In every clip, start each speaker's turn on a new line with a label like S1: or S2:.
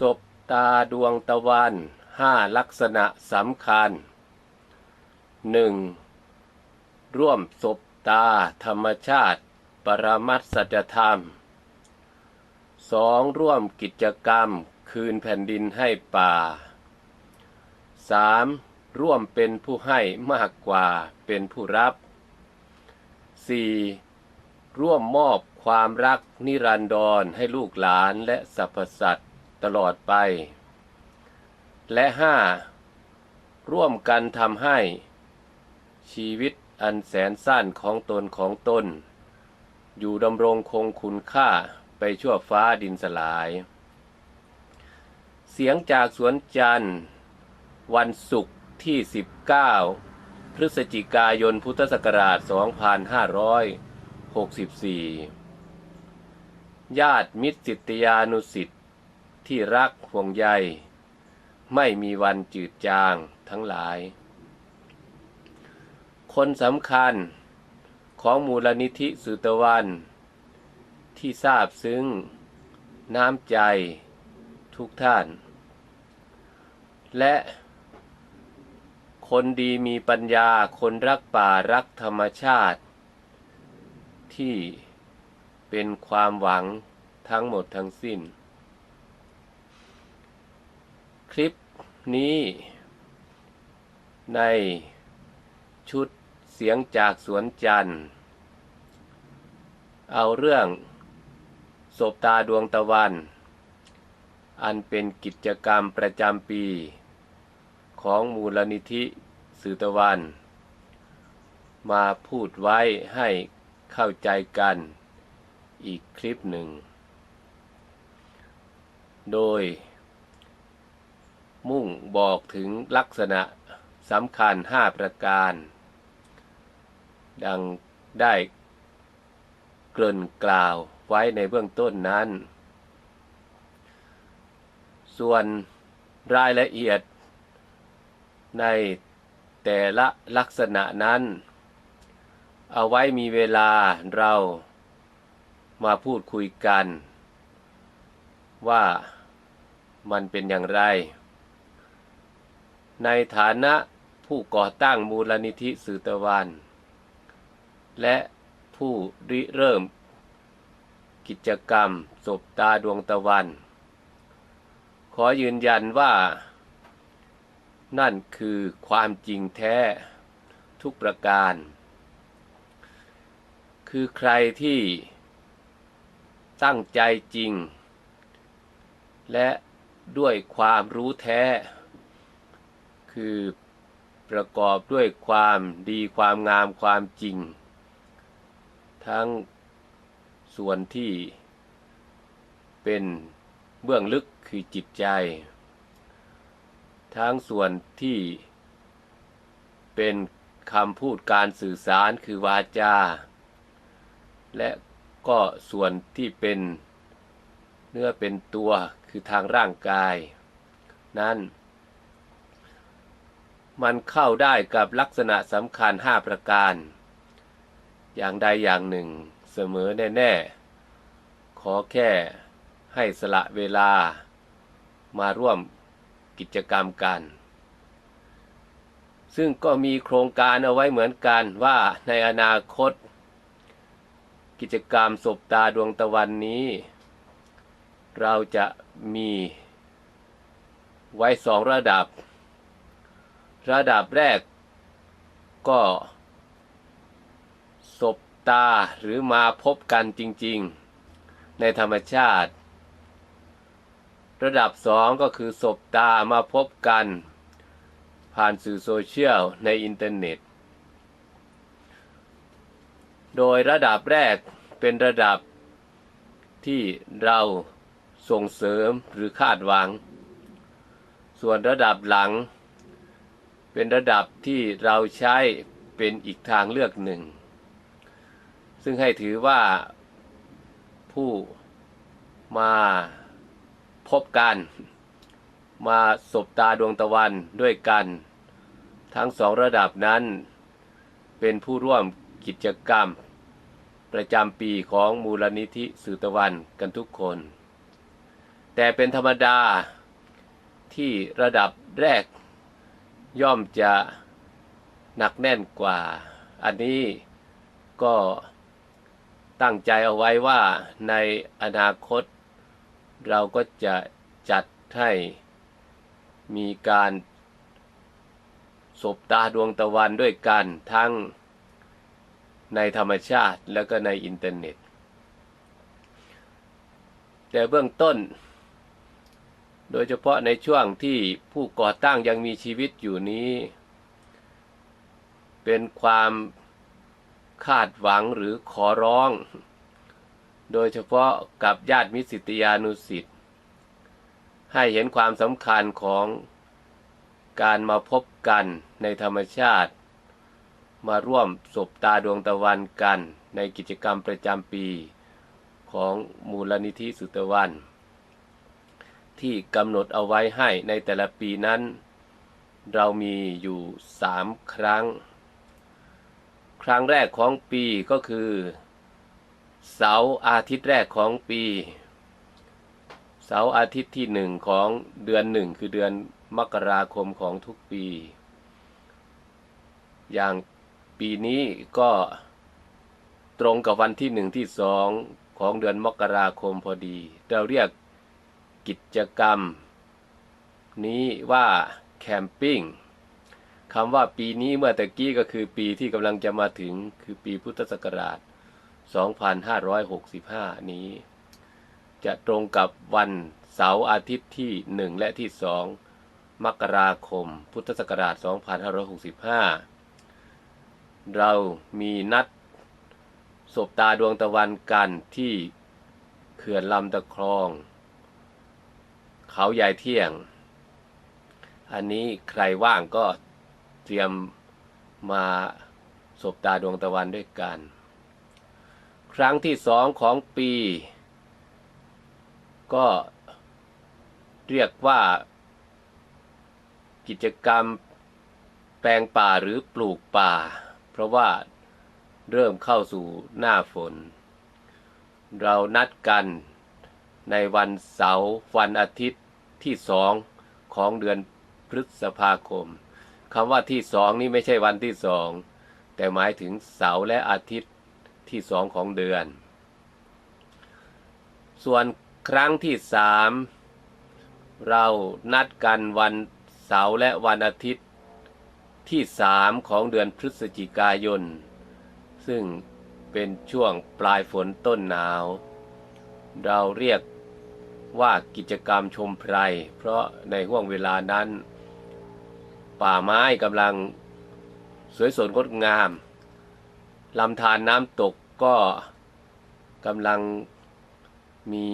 S1: ศบตาดวงตะวันห้าลักษณะสำคัญหนึ่งร่วมศบตาธรรมชาติ ปรมัตสัจธรรมสองร่วมกิจกรรมคืนแผ่นดินให้ป่าสามร่วมเป็นผู้ให้มากกว่าเป็นผู้รับสี่ร่วมมอบความรักนิรันดรให้ลูกหลานและสรรพสัตว ตลอดไป และห้าร่วมกันทำให้ ชีวิตอันแสนสั้นของตนของตน อยู่ดำรงคงคุณค่าไปชั่วฟ้าดินสลาย เสียงจากสวนจันทร์ วันศุกร์ที่ 19 พฤศจิกายนพุทธศักราช 2564 ญาติมิตรสิทธยานุสิทธิ ที่รักห่วงใย ไม่มีวันจืดจางทั้งหลาย คนสำคัญของมูลนิธิสุตวัน ที่ทราบซึ้ง น้ำใจทุกท่าน และคนดีมีปัญญาคนรักป่ารักธรรมชาติ ที่เป็นความหวังทั้งหมดทั้งสิ้น คลิปนี้ ในชุดเสียงจากสวนจันทร์ เอาเรื่องศบตาดวงตะวัน อันเป็นกิจกรรมประจำปี ของมูลนิธิสือตะวัน มาพูดไว้ให้เข้าใจกันอีกคลิปหนึ่ง โดย มุ่งบอกถึงลักษณะสำคัญห้าประการ ดังได้เกริ่นกล่าวไว้ในเบื้องต้นนั้น ส่วนรายละเอียดในแต่ละลักษณะนั้น เอาไว้มีเวลาเรามาพูดคุยกัน ว่ามันเป็นอย่างไร ในฐานะผู้ก่อตั้งมูลนิธิสื่อตะวัน และผู้ริเริ่ม กิจกรรมศบตาดวงตะวัน ขอยืนยันว่า นั่นคือความจริงแท้ทุกประการ คือใครที่ตั้งใจจริง และด้วยความรู้แท้ คือ ประกอบด้วยความดีความงามความจริง ทั้งส่วนที่เป็นเบื้องลึกคือจิตใจ ทั้งส่วนที่เป็นคำพูดการสื่อสารคือวาจา และก็ส่วนที่เป็นเนื้อเป็นตัวคือทางร่างกาย นั้น มันเข้าได้กับลักษณะสำคัญห้าประการ อย่างใดอย่างหนึ่งเสมอแน่ ๆ ขอแค่ให้สละเวลามาร่วมกิจกรรมกัน ซึ่งก็มีโครงการเอาไว้เหมือนกันว่าในอนาคต กิจกรรมศบตาดวงตะวันนี้ เราจะมีไว้สองระดับ ระดับแรกก็ศบตาหรือมาพบกันจริงๆ ในธรรมชาติ ระดับสองก็คือศบตามาพบกัน ผ่านสื่อโซเชียลในอินเทอร์เน็ต โดยระดับแรกเป็นระดับที่เราส่งเสริมหรือคาดหวัง ส่วนระดับหลัง เป็นระดับที่เราใช้เป็นอีกทางเลือกหนึ่ง ซึ่งให้ถือว่าผู้มาพบกัน มาสบตาดวงตะวันด้วยกัน ทั้งสองระดับนั้น เป็นผู้ร่วมกิจกรรม ประจำปีของมูลนิธิสื่อตะวันกันทุกคน แต่เป็นธรรมดาที่ระดับแรก ย่อมจะหนักแน่นกว่า อันนี้ก็ตั้งใจเอาไว้ว่าในอนาคต เราก็จะจัดให้มีการสบตาดวงตะวันด้วยกันทั้งในธรรมชาติแล้วก็ในอินเทอร์เน็ต แต่เบื้องต้น โดยเฉพาะในช่วงที่ผู้ก่อตั้งยังมีชีวิตอยู่นี้ เป็นความคาดหวังหรือขอร้อง โดยเฉพาะกับญาติมิตรสิทธิยานุสิทธิ์ให้เห็นความสำคัญของการมาพบกันในธรรมชาติ มาร่วมสบตาดวงตะวันกันในกิจกรรมประจำปีของมูลนิธิสุตะวัน ที่กำหนดเอาไว้ให้ในแต่ละปีนั้น เรามีอยู่สามครั้ง ครั้งแรกของปีก็คือ เสาร์อาทิตย์แรกของปี เสาร์อาทิตย์ที่หนึ่งของเดือนหนึ่งคือเดือนมกราคมของทุกปี อย่างปีนี้ก็ตรงกับวันที่หนึ่งที่สองของเดือนมกราคมพอดี เราเรียก กิจกรรม นี้ว่าแคมปิ้งคำว่าปีนี้เมื่อตะกี้ก็คือปีที่กำลังจะมาถึงคือปีพุทธศักราช 2565 นี้ จะตรงกับวันเสาร์อาทิตย์ที่ 1 และที่ 2 มกราคม พุทธศักราช 2565 เรามีนัดสบตาดวงตะวันกันที่เขื่อนลำตะครอง เขาใหญ่เที่ยง อันนี้ใครว่างก็เตรียมมาสบตาดวงตะวันด้วยกัน ครั้งที่สองของปี ก็เรียกว่า กิจกรรมแปลงป่าหรือปลูกป่า เพราะว่าเริ่มเข้าสู่หน้าฝน เรานัดกันในวันเสาร์วันอาทิตย์ ที่สองของเดือนพฤษภาคมคำว่าที่สองนี่ไม่ใช่วันที่สองแต่หมายถึงเสาร์และอาทิตย์ที่สองของเดือน ส่วนครั้งที่สามเรานัดกันวันเสาร์และวันอาทิตย์ที่สามของเดือนพฤศจิกายน ซึ่งเป็นช่วงปลายฝนต้นหนาว เราเรียก ว่ากิจกรรมชมไพร เพราะในห่วงเวลานั้น ป่าไม้กำลังสวยสดงดงามลำธารน้ำตกก็กำลังมี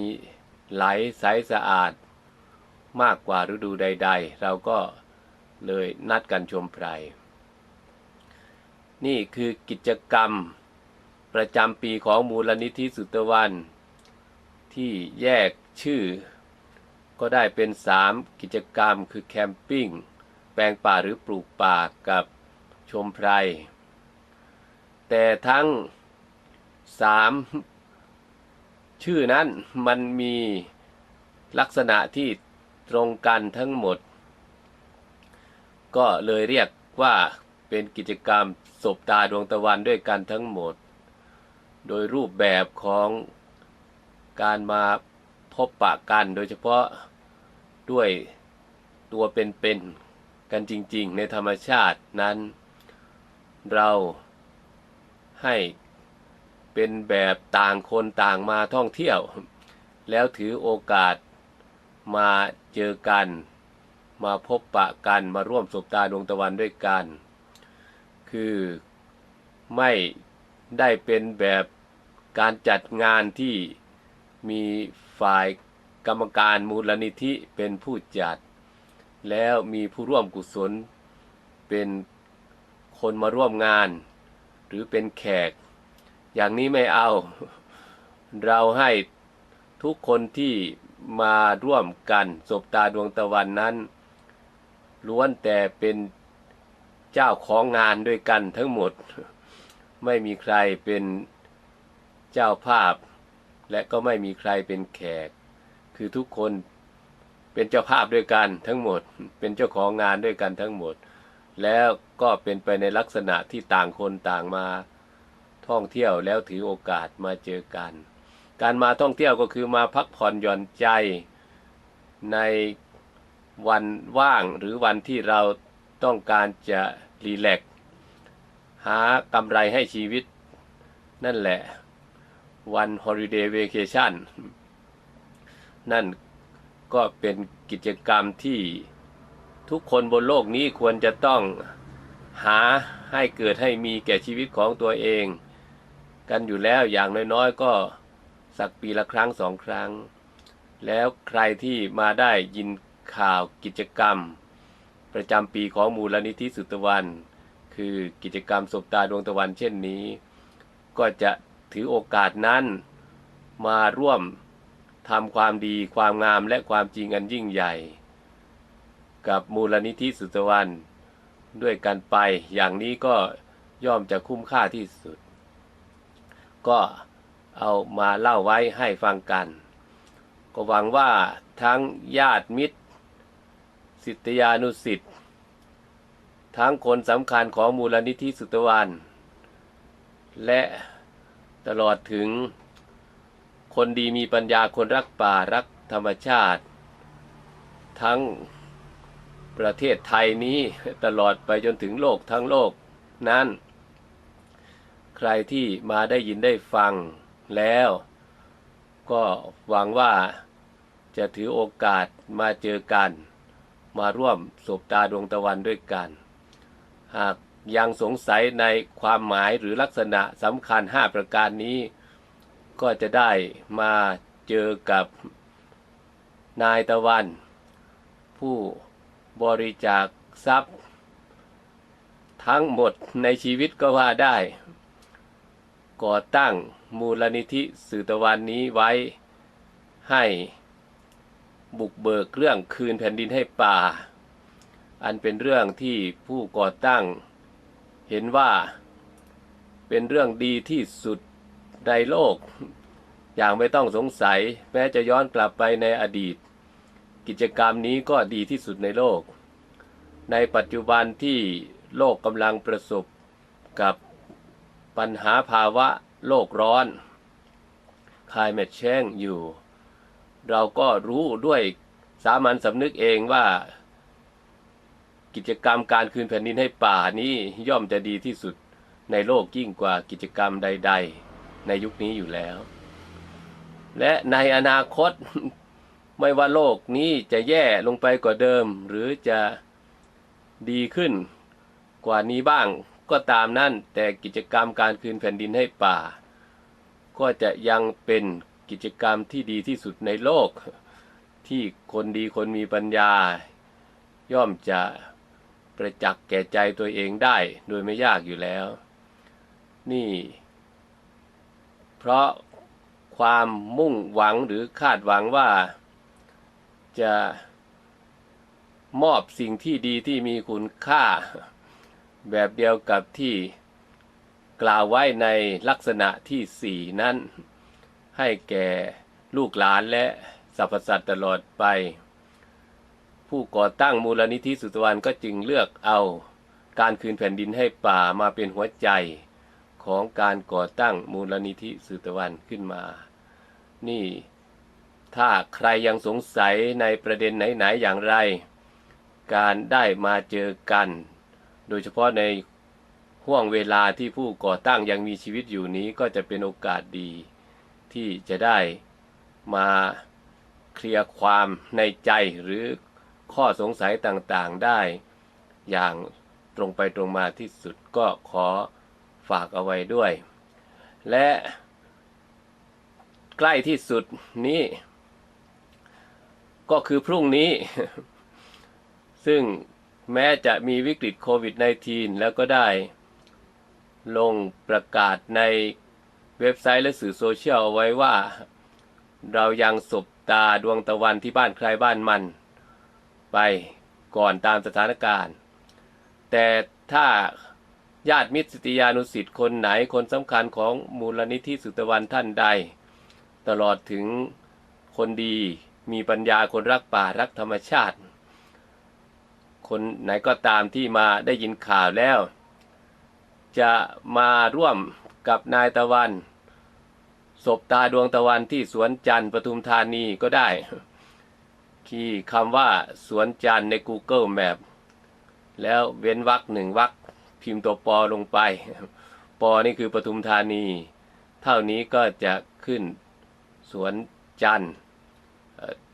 S1: ไหลใสสะอาดมากกว่าฤดูใด ๆ เราก็เลยนัดกันชมไพร นี่คือกิจกรรมประจำปีของมูลนิธิสุตวัน ที่แยก ชื่อ ก็ได้เป็นสามกิจกรรมคือแคมปิ้ง แปลงป่าหรือปลูกป่ากับชมไพร แต่ทั้งสามชื่อนั้นมันมีลักษณะที่ตรงกันทั้งหมด ก็เลยเรียกว่าเป็นกิจกรรมสบตาดวงตะวันด้วยกันทั้งหมด โดยรูปแบบของการมา พบปะกันโดยเฉพาะด้วยตัวเป็นๆกันจริงๆ ในธรรมชาตินั้น เราให้เป็นแบบต่างคนต่างมาท่องเที่ยว แล้วถือโอกาสมาเจอกัน มาพบปะกันมาร่วมสบตาดวงตะวันด้วยกัน คือไม่ได้เป็นแบบการจัดงานที่มี ฝ่ายกรรมการมูลนิธิเป็นผู้จัด แล้วมีผู้ร่วมกุศล เป็นคนมาร่วมงาน หรือเป็นแขก อย่างนี้ไม่เอา เราให้ทุกคนที่มาร่วมกันสบตาดวงตะวันนั้น ล้วนแต่เป็นเจ้าของงานด้วยกันทั้งหมด ไม่มีใครเป็นเจ้าภาพ และก็ไม่มีใครเป็นแขก คือทุกคนเป็นเจ้าภาพด้วยกันทั้งหมด เป็นเจ้าของงานด้วยกันทั้งหมด แล้วก็เป็นไปในลักษณะที่ต่างคนต่างมาท่องเที่ยวแล้วถือโอกาสมาเจอกัน การมาท่องเที่ยวก็คือมาพักผ่อนหย่อนใจในวันว่างหรือวันที่เราต้องการจะรีแลกหากำไรให้ชีวิตนั่นแหละ วัน Holiday Vacation นั่นก็เป็นกิจกรรมที่ทุกคนบนโลกนี้ควรจะต้องหาให้เกิดให้มีแก่ชีวิตของตัวเอง กันอยู่แล้วอย่างน้อยๆก็สักปีละครั้งสองครั้ง แล้วใครที่มาได้ยินข่าวกิจกรรม ประจำปีของมูลนิธิสุตวัน คือกิจกรรมสบตาดวงตะวันเช่นนี้ ก็จะ ถือโอกาสนั้นมาร่วมทำความดีความงามและความจริงอันยิ่งใหญ่ กับมูลนิธิสุตวันด้วยกันไปอย่างนี้ก็ย่อมจะคุ้มค่าที่สุด ก็เอามาเล่าไว้ให้ฟังกัน ก็หวังว่าทั้งญาติมิตร สิทธยานุสิทธิ์ทั้งคนสำคัญของมูลนิธิสุตวันและ ตลอดถึงคนดีมีปัญญาคนรักป่ารักธรรมชาติ ทั้งประเทศไทยนี้ตลอดไปจนถึงโลกทั้งโลกนั้น ใครที่มาได้ยินได้ฟังแล้ว ก็หวังว่าจะถือโอกาสมาเจอกัน มาร่วมสบตาดวงตะวันด้วยกัน หาก ยังสงสัยในความหมายหรือลักษณะสำคัญ 5 ประการนี้ ก็จะได้มาเจอกับนายตะวัน ผู้บริจาคทรัพย์ ทั้งหมดในชีวิตก็ว่าได้ ก่อตั้งมูลนิธิสื่อตะวันนี้ไว้ให้บุกเบิกเรื่องคืนแผ่นดินให้ป่า อันเป็นเรื่องที่ผู้ก่อตั้ง เห็นว่าเป็นเรื่องดีที่สุดในโลก อย่างไม่ต้องสงสัย แม้จะย้อนกลับไปในอดีต กิจกรรมนี้ก็ดีที่สุดในโลก ในปัจจุบันที่โลกกำลังประสบกับปัญหาภาวะโลกร้อนคายแมทแช่งอยู่ เราก็รู้ด้วยสามัญสำนึกเองว่า กิจกรรมการคืนแผ่นดินให้ป่านี้ย่อมจะดีที่สุดในโลกยิ่งกว่ากิจกรรมใด ๆ ในยุคนี้อยู่แล้ว และในอนาคตไม่ว่าโลกนี้จะแย่ลงไปกว่าเดิม หรือจะดีขึ้นกว่านี้บ้างก็ตามนั่นแต่กิจกรรมการคืนแผ่นดินให้ป่า ก็จะยังเป็นกิจกรรมที่ดีที่สุดในโลก ที่คนดีคนมีปัญญา ย่อมจะ ประจักษ์แก่ใจตัวเองได้โดยไม่ยากอยู่แล้ว นี่ เพราะความมุ่งหวังหรือคาดหวังว่าจะมอบสิ่งที่ดีที่มีคุณค่า แบบเดียวกับที่กล่าวไว้ในลักษณะที่สี่นั้น ให้แก่ลูกหลานและสรรพสัตว์ตลอดไป ผู้ก่อตั้งมูลนิธิสุตวันก็จึงเลือกเอาการคืนแผ่นดินให้ป่ามาเป็นหัวใจของการก่อตั้งมูลนิธิสุตวันขึ้นมา นี่ถ้าใครยังสงสัยในประเด็นไหนๆอย่างไร การได้มาเจอกัน โดยเฉพาะในห่วงเวลาที่ผู้ก่อตั้งยังมีชีวิตอยู่นี้ก็จะเป็นโอกาสดี ที่จะได้มาเคลียร์ความในใจหรือ ข้อสงสัยต่างๆได้ อย่างตรงไปตรงมาที่สุดก็ขอฝากเอาไว้ด้วย และใกล้ที่สุดนี้ ก็คือพรุ่งนี้ ซึ่งแม้จะมีวิกฤตโควิด -19 แล้วก็ได้ลงประกาศในเว็บไซต์และสื่อโซเชียลเอาไว้ว่า เรายังสบตาดวงตะวันที่บ้านใครบ้านมัน ไปก่อนตามสถานการณ์ แต่ถ้าญาติมิตรสิทธิยานุสิทธิ์คนไหนคนสำคัญของมูลนิธิสุตวันท่านใด ตลอดถึงคนดีมีปัญญาคนรักป่ารักธรรมชาติ คนไหนก็ตามที่มาได้ยินข่าวแล้ว จะมาร่วมกับนายตะวันศบตาดวงตะวันที่สวนจันทร์ปทุมธานีก็ได้ คีย์คำว่าสวนจันใน Google Map แล้วเว้นวรรคหนึ่งวรรคพิมพ์ตัวปอลงไป ปอนี่คือปทุมธานี เท่านี้ก็จะขึ้นสวนจัน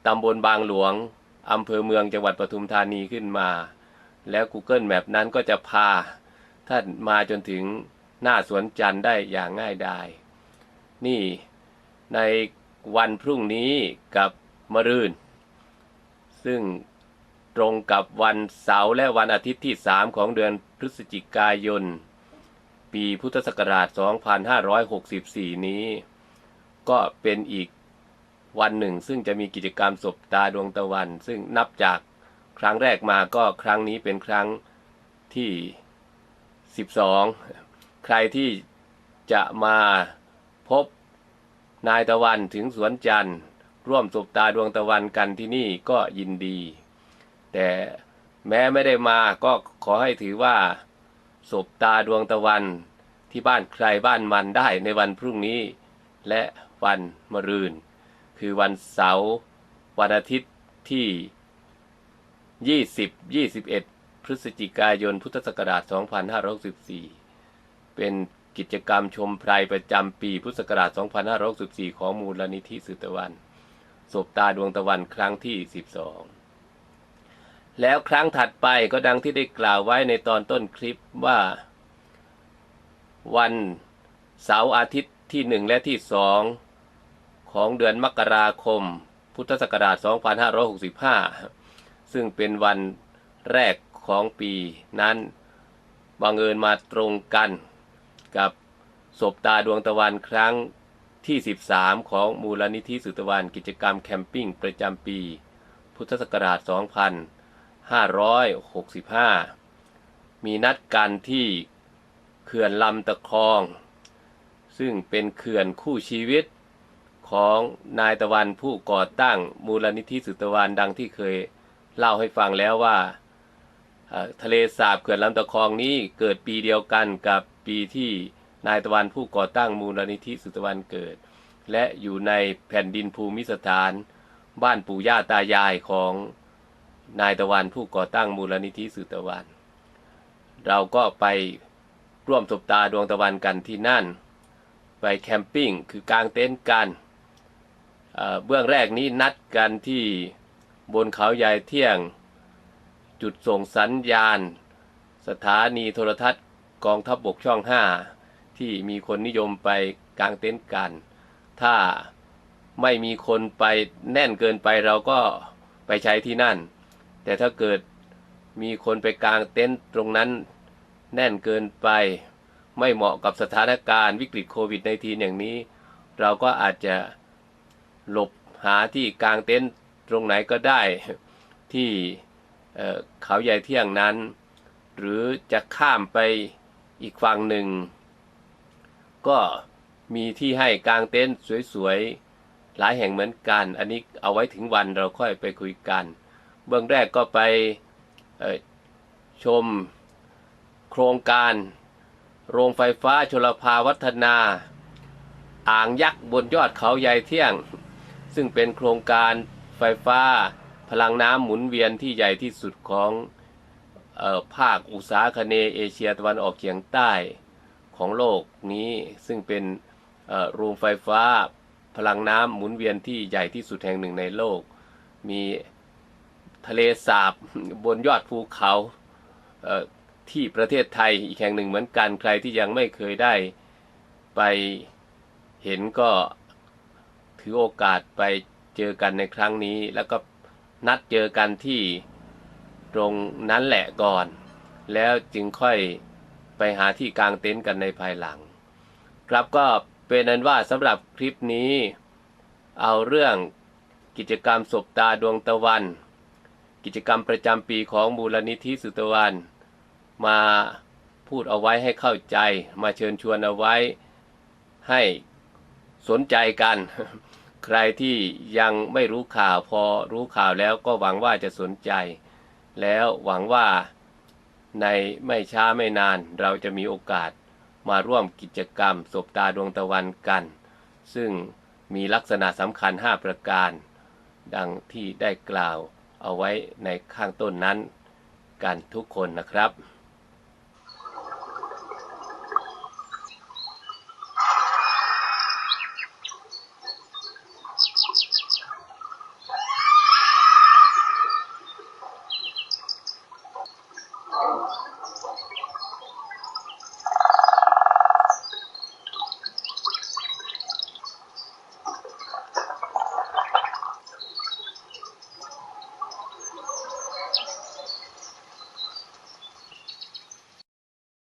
S1: ตำบลบางหลวงอำเภอเมืองจังหวัดปทุมธานีขึ้นมา แล้ว Google Map นั้นก็จะพาท่านมาจนถึงหน้าสวนจันได้อย่างง่ายดาย นี่ในวันพรุ่งนี้กับมะรืน ซึ่งตรงกับวันเสาร์และวันอาทิตย์ที่ 3 ของเดือนพฤศจิกายน ปีพุทธศักราช 2564 นี้ ก็เป็นอีกวันหนึ่ง ซึ่งจะมีกิจกรรมศบตาดวงตะวัน ซึ่งนับจากครั้งแรกมาก็ครั้งนี้เป็นครั้งที่ 12 ใครที่จะมาพบนายตะวันถึงสวนจันทร์ ร่วมสบตาดวงตะวันกันที่นี่ก็ยินดี แต่แม้ไม่ได้มาก็ขอให้ถือว่าสบตาดวงตะวันที่บ้านใครบ้านมันได้ในวันพรุ่งนี้ และวันมะรืน คือวันเสาร์วันอาทิตย์ที่ 20 21 พฤศจิกายนพุทธศักราช 2564 เป็นกิจกรรมชมไพรประจำปีพุทธศักราช 2564 ของมูลนิธิสืบตะวัน ศบตาดวงตะวันครั้งที่12แล้วครั้งถัดไปก็ดังที่ได้กล่าวไว้ในตอนต้นคลิปว่า วันเสาร์อาทิตย์ที่1และที่2ของเดือนมกราคม พุทธศักราช 2565 ซึ่งเป็นวันแรกของปีนั้นบังเอิญมาตรงกันกับศบตาดวงตะวันครั้ง ที่ 13 ของมูลนิธิสุตวันกิจกรรมแคมปิ้งประจำปี พุทธศักราช 2565 มีนัดกันที่เขื่อนลำตะคอง ซึ่งเป็นเขื่อนคู่ชีวิตของนายตะวันผู้ก่อตั้งมูลนิธิสุตวันดังที่เคยเล่าให้ฟังแล้วว่าทะเลสาบเขื่อนลำตะคองนี้เกิดปีเดียวกันกับปีที่ นายตะวันผู้ก่อตั้งมูลนิธิสุตะวันเกิด และอยู่ในแผ่นดินภูมิสถาน บ้านปู่ย่าตายายของนายตะวันผู้ก่อตั้งมูลนิธิสุตะวัน เราก็ไปร่วมสบตาดวงตะวันกันที่นั่น ไปแคมปิ้งคือกางเต็นท์กันเเบื้องแรกนี้นัดกันที่บนเขาใหญ่เที่ยง จุดส่งสัญญาณ สถานีโทรทัศน์กองทัพบบกช่อง5 ที่มีคนนิยมไปกางเต็นท์กัน ถ้าไม่มีคนไปแน่นเกินไปเราก็ไปใช้ที่นั่น แต่ถ้าเกิดมีคนไปกางเต็นท์ตรงนั้นแน่นเกินไป ไม่เหมาะกับสถานการณ์วิกฤตโควิด -19 อย่างนี้ เราก็อาจจะหลบหาที่กางเต็นท์ตรงไหนก็ได้ที่เขาใหญ่เที่ยงนั้น หรือจะข้ามไปอีกฝั่งหนึ่ง ก็มีที่ให้กางเต็นท์สวยๆ หลายแห่งเหมือนกัน อันนี้เอาไว้ถึงวันเราค่อยไปคุยกัน เบื้องแรกก็ไปชมโครงการ โรงไฟฟ้าชลภาวัฒนา อ่างยักษ์บนยอดเขาใหญ่เที่ยง ซึ่งเป็นโครงการไฟฟ้าพลังน้ำหมุนเวียนที่ใหญ่ที่สุดของออภาคอุตสาคเนเอเชียตะวันออกเฉียงใต้ ของโลกนี้ซึ่งเป็นโรงไฟฟ้าพลังน้ำหมุนเวียนที่ใหญ่ที่สุดแห่งหนึ่งในโลก มีทะเลสาบบนยอดภูเขาเที่ประเทศไทยอีกแห่งหนึ่งเหมือนกันใครที่ยังไม่เคยได้ไปเห็นก็ถือโอกาสไปเจอกันในครั้งนี้ แล้วก็นัดเจอกันที่ตรงนั้นแหละก่อน แล้วจึงค่อย ไปหาที่กางเต็นท์กันในภายหลัง ครับก็เป็นนั้นว่าสำหรับคลิปนี้ เอาเรื่องกิจกรรมศบตาดวงตะวัน กิจกรรมประจำปีของมูลนิธิสุตะวัน มาพูดเอาไว้ให้เข้าใจ มาเชิญชวนเอาไว้ให้สนใจกัน ใครที่ยังไม่รู้ข่าวพอรู้ข่าวแล้วก็หวังว่าจะสนใจ แล้วหวังว่า ในไม่ช้าไม่นานเราจะมีโอกาสมาร่วมกิจกรรมสบตาดวงตะวันกัน ซึ่งมีลักษณะสำคัญ 5 ประการ ดังที่ได้กล่าวเอาไว้ในข้างต้นนั้น กันทุกคนนะครับ